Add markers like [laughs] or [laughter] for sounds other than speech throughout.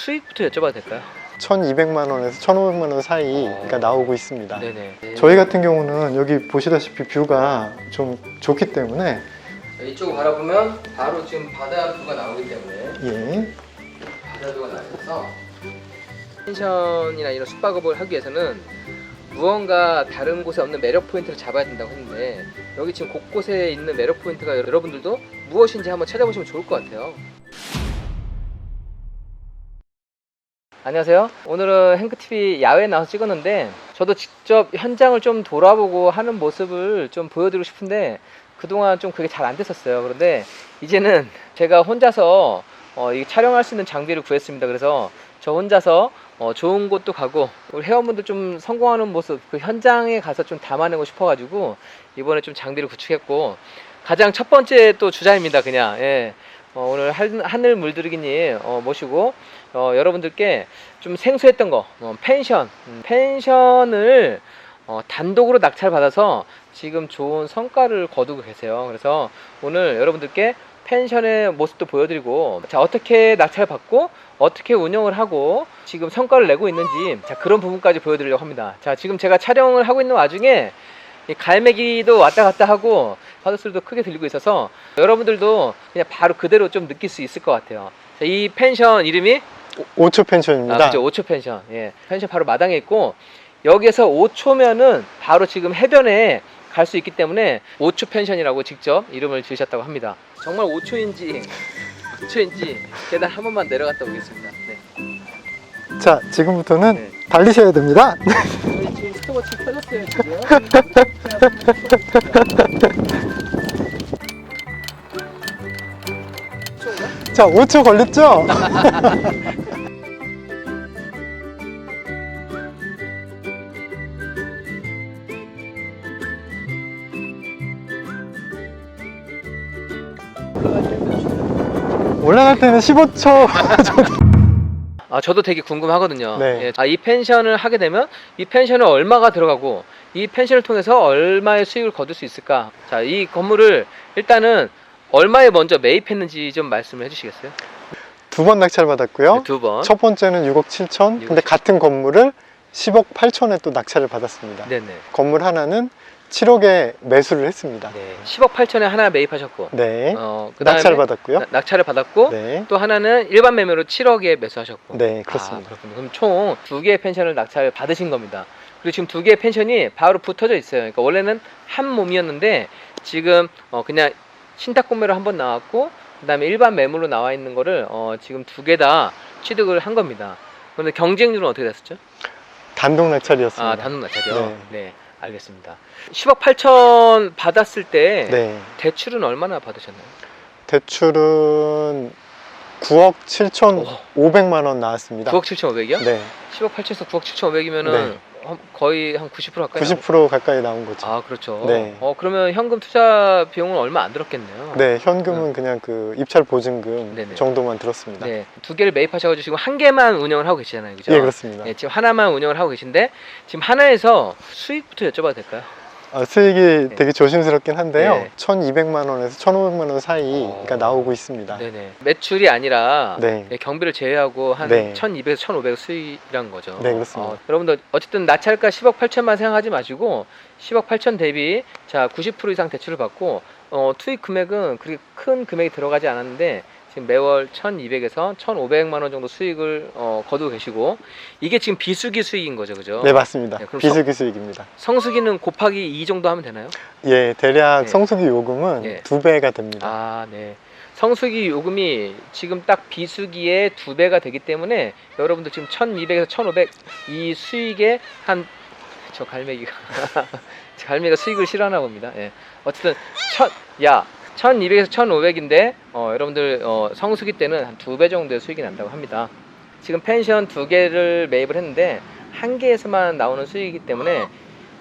수익부터 여쭤봐도 될까요? 1200만 원에서 1500만 원 사이가 나오고 있습니다. 네네. 저희 같은 경우는 여기 보시다시피 뷰가 좀 좋기 때문에 이쪽을 바라보면 바로 지금 바다 뷰가 나오기 때문에 예, 바다 뷰가 나와서 펜션이나 이런 숙박업을 하기 위해서는 무언가 다른 곳에 없는 매력 포인트를 잡아야 된다고 했는데 여기 지금 곳곳에 있는 매력 포인트가 여러분들도 무엇인지 한번 찾아보시면 좋을 것 같아요. 안녕하세요. 오늘은 행크TV 야외에 나와서 찍었는데 저도 직접 현장을 좀 돌아보고 하는 모습을 좀 보여드리고 싶은데 그동안 좀 그게 잘 안 됐었어요. 그런데 이제는 제가 혼자서 어, 이 촬영할 수 있는 장비를 구했습니다. 그래서 저 혼자서 어, 좋은 곳도 가고 우리 회원분들 좀 성공하는 모습 그 현장에 가서 좀 담아내고 싶어가지고 이번에 좀 장비를 구축했고 가장 첫 번째 또 주자입니다. 그냥 예. 어, 오늘 하- 하늘 물들이기님 어, 모시고 어, 여러분들께 좀 생소했던 거 어, 펜션 음, 펜션을 어, 단독으로 낙찰 받아서 지금 좋은 성과를 거두고 계세요. 그래서 오늘 여러분들께 펜션의 모습도 보여드리고 자 어떻게 낙찰 받고 어떻게 운영을 하고 지금 성과를 내고 있는지 자 그런 부분까지 보여드리려고 합니다. 자 지금 제가 촬영을 하고 있는 와중에 이 갈매기도 왔다 갔다 하고 파도 소리도 크게 들리고 있어서 여러분들도 그냥 바로 그대로 좀 느낄 수 있을 것 같아요. 자, 이 펜션 이름이 5초 펜션입니다. 아, 그죠. 5초 펜션. 예. 펜션 바로 마당에 있고 여기에서 5초면은 바로 지금 해변에 갈 수 있기 때문에 5초 펜션이라고 직접 이름을 지으셨다고 합니다. 정말 5초인지 5초인지 계단 한 번만 내려갔다 오겠습니다. 네. 자, 지금부터는 네. 달리셔야 됩니다. [laughs] 저희 지금 스톱워치 켜졌어요 지금. 자, 5초 걸렸죠? [laughs] 올라갈 때는 15초 아 저도 되게 궁금하거든요. 네. 예, 아, 이 펜션을 하게 되면 이 펜션에 얼마가 들어가고 이 펜션을 통해서 얼마의 수익을 거둘 수 있을까? 자, 이 건물을 일단은 얼마에 먼저 매입했는지 좀 말씀을 해주시겠어요? 두 번 낙찰 받았고요. 네, 두 번. 첫 번째는 6억 7천. 6억 근데 같은 건물을 10억 8천에 또 낙찰을 받았습니다. 네네. 건물 하나는 7억에 매수를 했습니다. 네. 10억 8천에 하나 매입하셨고, 네. 어, 그다음에 낙찰 받았고요. 나- 낙찰을 받았고, 네. 또 하나는 일반 매매로 7억에 매수하셨고. 네, 그렇습니다. 아, 그렇군요. 그럼 총 두 개의 펜션을 낙찰 받으신 겁니다. 그리고 지금 두 개의 펜션이 바로 붙어져 있어요. 그러니까 원래는 한 몸이었는데 지금 어 그냥 신탁 공매로 한 번 나왔고 그다음에 일반 매물로 나와 있는 거를 어 지금 두 개 다 취득을 한 겁니다. 그런데 경쟁률은 어떻게 됐었죠? 단독 낙찰이었습니다. 아, 단독 낙찰이요. 네. 네. 알겠습니다. 10억 8천 받았을 때 네. 대출은 얼마나 받으셨나요? 대출은 9억 7천 5백만 원 나왔습니다. 9억 7천 5백이요? 네. 10억 8천에서 9억 7천 5백이면은 네. 거의 한 90% 가까이 90% 가까이 나온 거죠. 아 그렇죠. 네. 어 그러면 현금 투자 비용은 얼마 안 들었겠네요. 네, 현금은 그냥 그 입찰 보증금 네네. 정도만 들었습니다. 네, 두 개를 매입하셔가지고 지금 한 개만 운영을 하고 계시잖아요, 그죠? 예, 그렇습니다. 네, 지금 하나만 운영을 하고 계신데 지금 하나에서 수익부터 여쭤봐도 될까요? 아, 수익이 되게 조심스럽긴 한데요. 네. 1,200만 원에서 1,500만 원 사이가 어. 나오고 있습니다. 네네. 매출이 아니라 네. 네, 경비를 제외하고 한 네. 1,200에서 1,500 수익이란 거죠. 네, 그렇습니다. 어, 여러분들 어쨌든 낙찰가 10억 8천만 생각하지 마시고 10억 8천 대비 자 90% 이상 대출을 받고 어, 투입 금액은 그렇게 큰 금액이 들어가지 않았는데 지금 매월 1,200에서 1,500만 원 정도 수익을 어, 거두고 계시고 이게 지금 비수기 수익인 거죠, 그죠? 네, 맞습니다. 네, 그럼 비수기 수익입니다. 성수기는 곱하기 2 정도 하면 되나요? 예, 대략 네. 성수기 요금은 네. 두 배가 됩니다. 아, 네. 성수기 요금이 지금 딱 비수기의 두 배가 되기 때문에 여러분들 지금 1,200에서 1,500 이 수익에 한 저 갈매기가 저 [laughs] 갈매기가 수익을 싫어하나 봅니다. 예. 어쨌든 천, 야 1,200에서 1,500인데 어, 여러분들 어, 성수기 때는 한 두 배 정도의 수익이 난다고 합니다. 지금 펜션 두 개를 매입을 했는데 한 개에서만 나오는 수익이기 때문에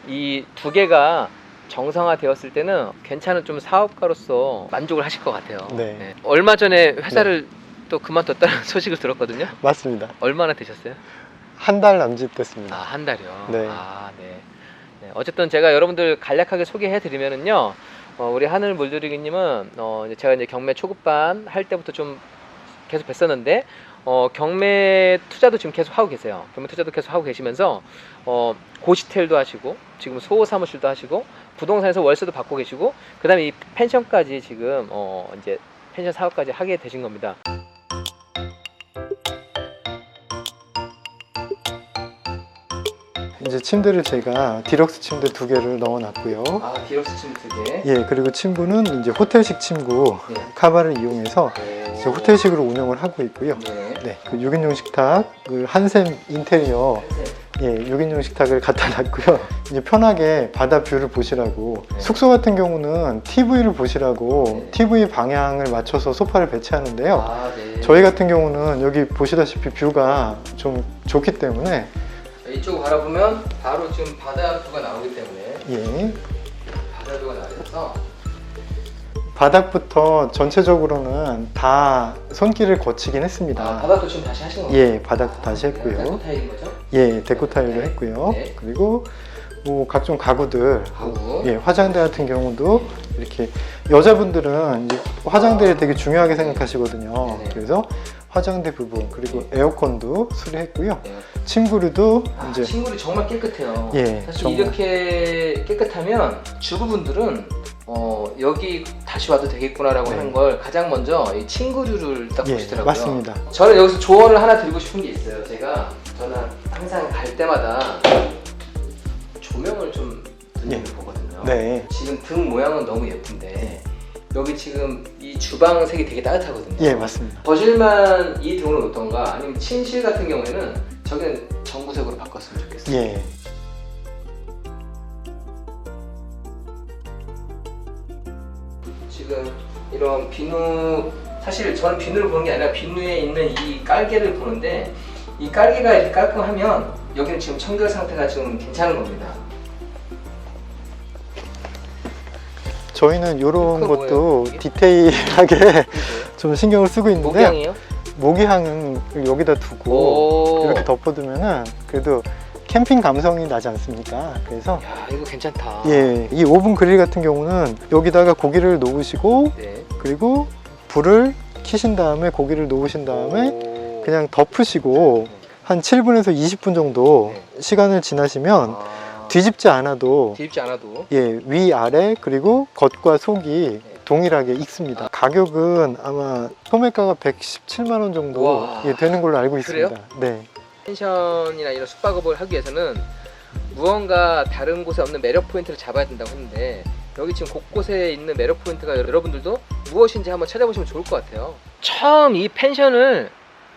이 두 개가 정상화 되었을 때는 괜찮은 좀 사업가로서 만족을 하실 것 같아요. 네. 얼마 전에 회사를 또 그만뒀다는 [laughs] 소식을 들었거든요. 맞습니다. 얼마나 되셨어요? 한 달 남짓 됐습니다. 아, 한 달이요. 네. 아, 네. 네. 어쨌든 제가 여러분들 간략하게 소개해 드리면은요. 어, 우리 하늘 물들이기님은 어, 이제 제가 이제 경매 초급반 할 때부터 좀 계속 뵀었는데 어, 경매 투자도 지금 계속 하고 계세요. 경매 투자도 계속 하고 계시면서 어, 고시텔도 하시고 지금 소호 사무실도 하시고 부동산에서 월세도 받고 계시고 그다음에 이 펜션까지 지금 어, 이제 펜션 사업까지 하게 되신 겁니다. 이제 침대를 제가 디럭스 침대 두 개를 넣어놨고요. 아 디럭스 침대 두 개. 예, 그리고 침구는 이제 호텔식 침구 네. 카바를 이용해서 이제 호텔식으로 운영을 하고 있고요. 네. 네, 그 6인용 식탁, 그 한샘 인테리어, 예, 6인용 식탁을 갖다 놨고요. 이제 편하게 바다 뷰를 보시라고. 네. 숙소 같은 경우는 TV를 보시라고 네. TV 방향을 맞춰서 소파를 배치하는데요. 아 네. 저희 같은 경우는 여기 보시다시피 뷰가 좀 좋기 때문에 이쪽 바라보면 바로 지금 바다뷰가 나오기 때문에 예, 바다뷰가 나와서 바닥부터 전체적으로는 다 손길을 거치긴 했습니다. 아, 바닥도 지금 다시 하신 건가요? 예, 바닥도 다시 했고요. 타일인 거죠? 예, 데코 타일도 했고요. 네. 그리고 뭐 각종 가구들, 가구. 예, 화장대 같은 경우도 이렇게 여자분들은 이제 화장대를 되게 중요하게 생각하시거든요. 네네. 그래서 화장대 부분 그리고 에어컨도 수리했고요. 네. 침구류도 아, 이제 친구들이 정말 깨끗해요. 예, 사실 정말. 이렇게 깨끗하면 주부분들은 어, 여기 다시 와도 되겠구나라고 네. 하는 걸 가장 먼저 이 친구류를 딱 예, 보시더라고요. 맞습니다. 저는 여기서 조언을 하나 드리고 싶은 게 있어요. 제가 저는 항상 갈 때마다 조명을 좀 눈여겨 보거든요. 네. 지금 등 모양은 너무 예쁜데 여기 지금 이 주방 색이 되게 따뜻하거든요. 예, 맞습니다. 거실만 이 등으로 놓던가 아니면 침실 같은 경우에는 저기는 전구색으로 바꿨으면 좋겠어요. 예. 지금 이런 비누 사실 저는 비누를 보는 게 아니라 비누에 있는 이 깔개를 보는데 이 깔개가 이렇게 깔끔하면 여기는 지금 청결 상태가 좀 괜찮은 겁니다. 저희는 이런 그거 것도 뭐예요, 이게? 디테일하게 [laughs] 좀 신경을 쓰고 있는데 목양이요? 모기향은 여기다 두고 오. 이렇게 덮어두면은 그래도 캠핑 감성이 나지 않습니까? 그래서 야 이거 괜찮다. 예, 이 오븐 그릴 같은 경우는 여기다가 고기를 놓으시고 네. 그리고 불을 켜신 다음에 고기를 놓으신 다음에 오. 그냥 덮으시고 한 7분에서 20분 정도 네. 시간을 지나시면 아. 뒤집지 않아도 뒤집지 않아도 예, 위 아래 그리고 겉과 속이 네. 동일하게 익습니다. 가격은 아마 소매가가 117만 원 정도 와. 예, 되는 걸로 알고 있습니다. 네. 펜션이나 이런 숙박업을 하기 위해서는 무언가 다른 곳에 없는 매력 포인트를 잡아야 된다고 했는데 여기 지금 곳곳에 있는 매력 포인트가 여러분들도 무엇인지 한번 찾아보시면 좋을 것 같아요. 처음 이 펜션을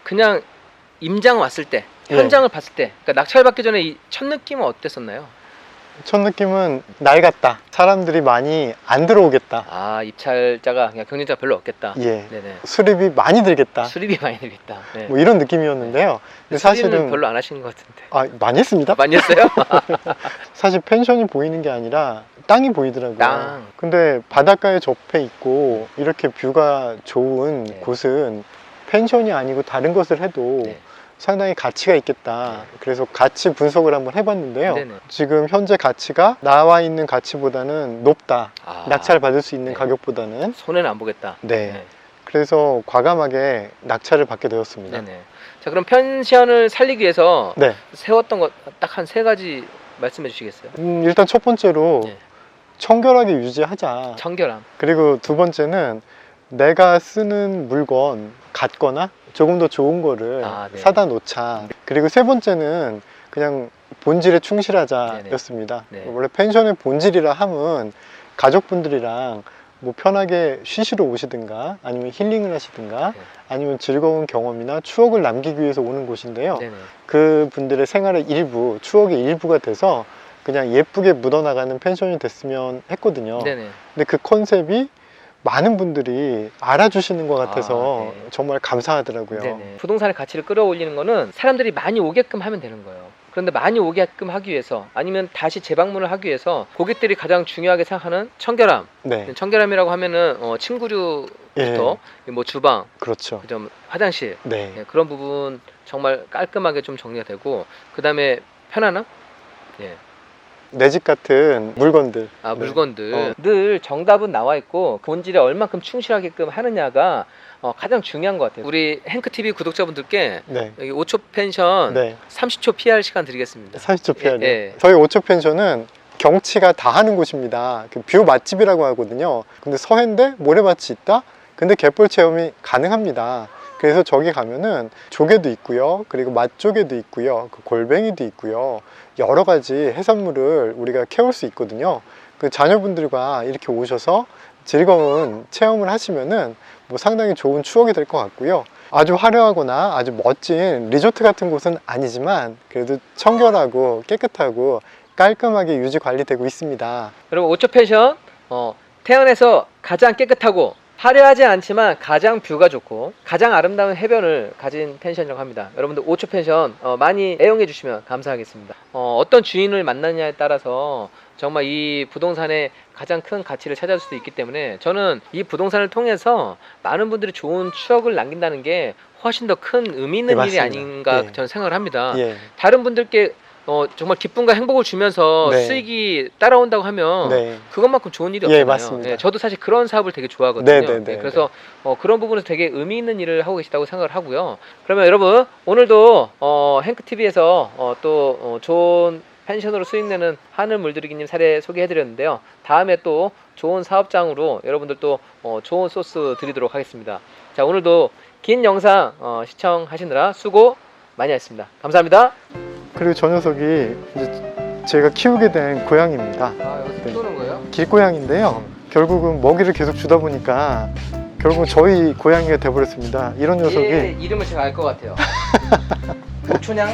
그냥 임장 왔을 때 예. 현장을 봤을 때 그러니까 낙찰 받기 전에 이 첫 느낌은 어땠었나요? 첫 느낌은 낡았다. 사람들이 많이 안 들어오겠다. 아 입찰자가 그냥 경쟁자가 별로 없겠다. 예. 네네. 수리비 많이 들겠다. 수리비 많이 들겠다. 네. 뭐 이런 느낌이었는데요. 근데 수리비는 사실은 별로 안 하시는 것 같은데. 아, 많이 했습니다. 많이 했어요? [laughs] 사실 펜션이 보이는 게 아니라 땅이 보이더라고요. 땅. 근데 바닷가에 접해 있고 이렇게 뷰가 좋은 네. 곳은 펜션이 아니고 다른 것을 해도 네. 상당히 가치가 있겠다. 그래서 가치 분석을 한번 해봤는데요. 네네. 지금 현재 가치가 나와 있는 가치보다는 높다. 아, 낙찰 받을 수 있는 네. 가격보다는. 손해는 안 보겠다. 네. 그래서 과감하게 낙찰을 받게 되었습니다. 네네. 자 그럼 펜션을 살리기 위해서 네. 세웠던 것 딱 한 세 가지 말씀해 주시겠어요? 음, 일단 첫 번째로 네. 청결하게 유지하자. 청결함. 그리고 두 번째는 내가 쓰는 물건 같거나 조금 더 좋은 거를 아, 네. 사다 놓자. 그리고 세 번째는 그냥 본질에 충실하자였습니다. 네. 원래 펜션의 본질이라 함은 가족분들이랑 뭐 편하게 쉬시러 오시든가 아니면 힐링을 하시든가 네. 아니면 즐거운 경험이나 추억을 남기기 위해서 오는 곳인데요. 네네. 그 분들의 생활의 일부, 추억의 일부가 돼서 그냥 예쁘게 묻어나가는 펜션이 됐으면 했거든요. 네네. 근데 그 컨셉이 많은 분들이 알아주시는 것 같아서 아, 네. 정말 감사하더라고요. 네네. 부동산의 가치를 끌어올리는 거는 사람들이 많이 오게끔 하면 되는 거예요. 그런데 많이 오게끔 하기 위해서 아니면 다시 재방문을 하기 위해서 고객들이 가장 중요하게 생각하는 청결함. 네. 청결함이라고 하면은 어, 침구류부터 예, 뭐 주방, 그렇죠. 그다음 화장실 네. 예, 그런 부분 정말 깔끔하게 좀 정리가 되고 그 다음에 편안함. 예. 내 집 같은 물건들. 아, 네. 물건들 어. 늘 정답은 나와 있고 그 본질에 얼만큼 충실하게끔 하느냐가 어, 가장 중요한 것 같아요. 우리 행크 TV 구독자분들께 네. 여기 5초 펜션 네. 30초 PR 시간 드리겠습니다. 40초 피하네 예, 예. 저희 오초 펜션은 경치가 다 하는 곳입니다. 그 뷰 맛집이라고 하거든요. 근데 서해인데 모래밭이 있다? 근데 갯벌 체험이 가능합니다. 그래서 저기 가면은 조개도 있고요. 그리고 맛조개도 있고요. 그 골뱅이도 있고요. 여러 가지 해산물을 우리가 캐올 수 있거든요. 그 자녀분들과 이렇게 오셔서 즐거운 체험을 하시면은 뭐 상당히 좋은 추억이 될 것 같고요. 아주 화려하거나 아주 멋진 리조트 같은 곳은 아니지만 그래도 청결하고 깨끗하고 깔끔하게 유지 관리되고 있습니다. 여러분 5초 펜션 어, 태안에서 가장 깨끗하고 화려하지 않지만 가장 뷰가 좋고 가장 아름다운 해변을 가진 펜션이라고 합니다. 여러분들 5초 펜션 어, 많이 애용해 주시면 감사하겠습니다. 어, 어떤 주인을 만나냐에 따라서 정말 이 부동산의 가장 큰 가치를 찾아줄 수도 있기 때문에 저는 이 부동산을 통해서 많은 분들이 좋은 추억을 남긴다는 게 훨씬 더 큰 의미 있는 네, 일이. 아닌가 예. 저는 생각을 합니다. 예. 다른 분들께 어, 정말 기쁨과 행복을 주면서 네. 수익이 따라온다고 하면 네. 그것만큼 좋은 일이 예, 없잖아요. 맞습니다. 예, 저도 사실 그런 사업을 되게 좋아하거든요. 네, 네, 네, 예, 그래서 어, 그런 부분에서 되게 의미 있는 일을 하고 계시다고 생각을 하고요. 그러면 여러분 오늘도 어, 행크 TV에서 어, 또 어, 좋은 펜션으로 수익내는 하늘 물들이기님 사례 소개해드렸는데요. 다음에 또 좋은 사업장으로 여러분들 또 어, 좋은 소스 드리도록 하겠습니다. 자 오늘도 긴 영상 어, 시청하시느라 수고 많이 하셨습니다. 감사합니다. 그리고 저 녀석이 이제 제가 키우게 된 고양이입니다. 아 여기서 네. 쏘는 거예요? 길고양인데요. 결국은 먹이를 계속 주다 보니까 결국 저희 고양이가 돼버렸습니다. 이런 녀석이 얘 이름을 제가 알 것 같아요. 오초냥?